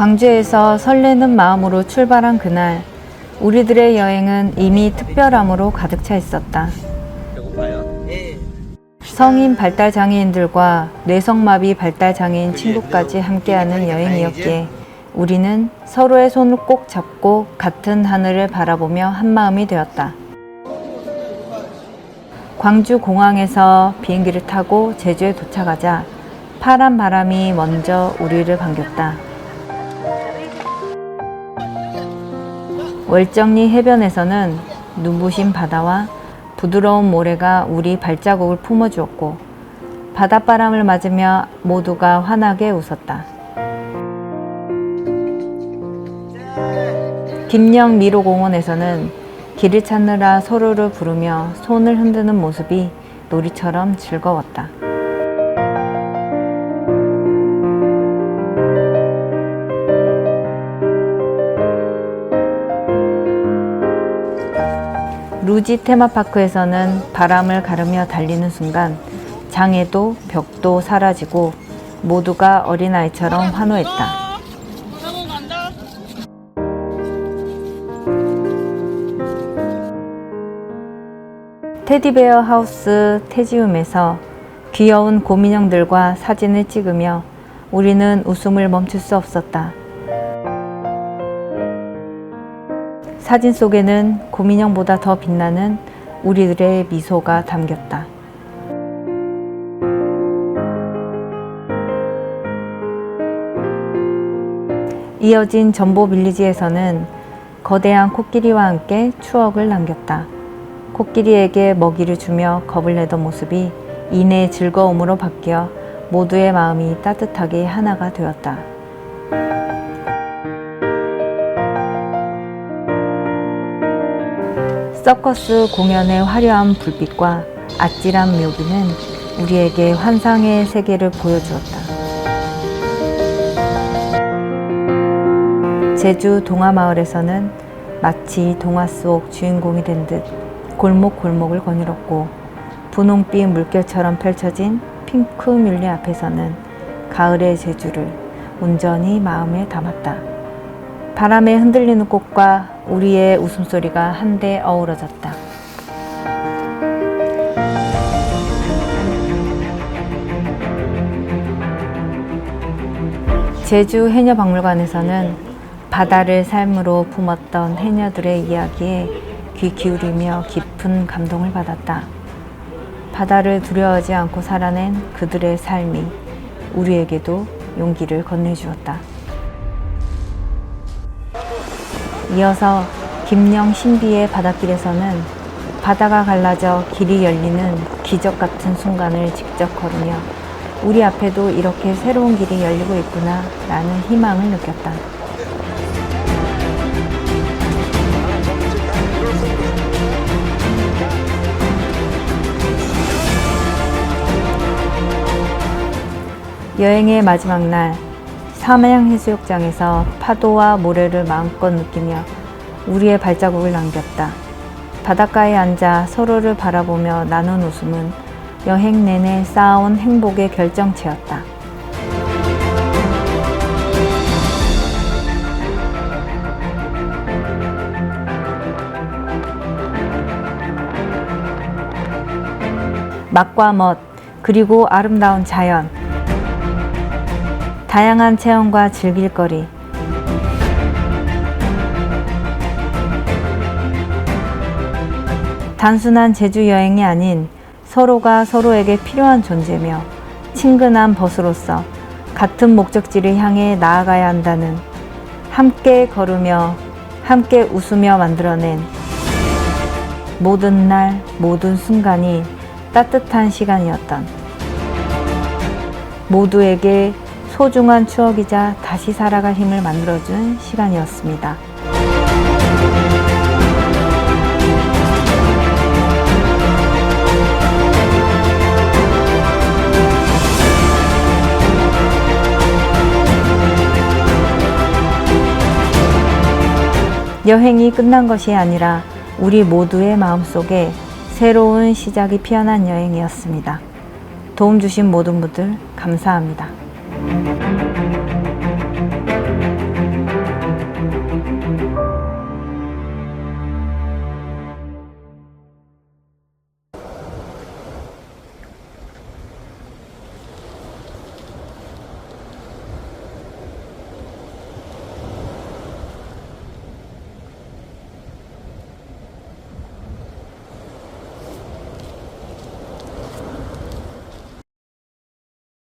광주에서 설레는 마음으로 출발한 그날, 우리들의 여행은 이미 특별함으로 가득 차 있었다. 성인 발달 장애인들과 뇌성마비 발달 장애인 친구까지 함께하는 여행이었기에 우리는 서로의 손을 꼭 잡고 같은 하늘을 바라보며 한마음이 되었다. 광주 공항에서 비행기를 타고 제주에 도착하자 파란 바람이 먼저 우리를 반겼다. 월정리 해변에서는 눈부신 바다와 부드러운 모래가 우리 발자국을 품어주었고 바닷바람을 맞으며 모두가 환하게 웃었다. 김영 미로공원에서는 길을 찾느라 서로를 부르며 손을 흔드는 모습이 놀이처럼 즐거웠다. 루지 테마파크에서는 바람을 가르며 달리는 순간 장애도 벽도 사라지고 모두가 어린아이처럼 환호했다. 테디베어 하우스 테지움에서 귀여운 곰인형들과 사진을 찍으며 우리는 웃음을 멈출 수 없었다. 사진 속에는 곰인형보다 더 빛나는 우리들의 미소가 담겼다. 이어진 전보 빌리지에서는 거대한 코끼리와 함께 추억을 남겼다. 코끼리에게 먹이를 주며 겁을 내던 모습이 이내 즐거움으로 바뀌어 모두의 마음이 따뜻하게 하나가 되었다. 서커스 공연의 화려한 불빛과 아찔한 묘기는 우리에게 환상의 세계를 보여주었다. 제주 동화마을에서는 마치 동화 속 주인공이 된 듯 골목골목을 거닐었고 분홍빛 물결처럼 펼쳐진 핑크 뮬리 앞에서는 가을의 제주를 온전히 마음에 담았다. 바람에 흔들리는 꽃과 우리의 웃음소리가 한데 어우러졌다. 제주 해녀박물관에서는 바다를 삶으로 품었던 해녀들의 이야기에 귀 기울이며 깊은 감동을 받았다. 바다를 두려워하지 않고 살아낸 그들의 삶이 우리에게도 용기를 건네주었다. 이어서 김영 신비의 바닷길에서는 바다가 갈라져 길이 열리는 기적 같은 순간을 직접 걸으며 우리 앞에도 이렇게 새로운 길이 열리고 있구나 라는 희망을 느꼈다. 여행의 마지막 날 삼양 해수욕장에서 파도와 모래를 마음껏 느끼며 우리의 발자국을 남겼다. 바닷가에 앉아 서로를 바라보며 나눈 웃음은 여행 내내 쌓아온 행복의 결정체였다. 맛과 멋, 그리고 아름다운 자연, 다양한 체험과 즐길 거리, 단순한 제주 여행이 아닌 서로가 서로에게 필요한 존재며 친근한 벗으로서 같은 목적지를 향해 나아가야 한다는 함께 걸으며 함께 웃으며 만들어낸 모든 날 모든 순간이 따뜻한 시간이었던 모두에게 소중한 추억이자 다시 살아갈 힘을 만들어준 시간이었습니다. 여행이 끝난 것이 아니라 우리 모두의 마음속에 새로운 시작이 피어난 여행이었습니다. 도움 주신 모든 분들 감사합니다. Thank you.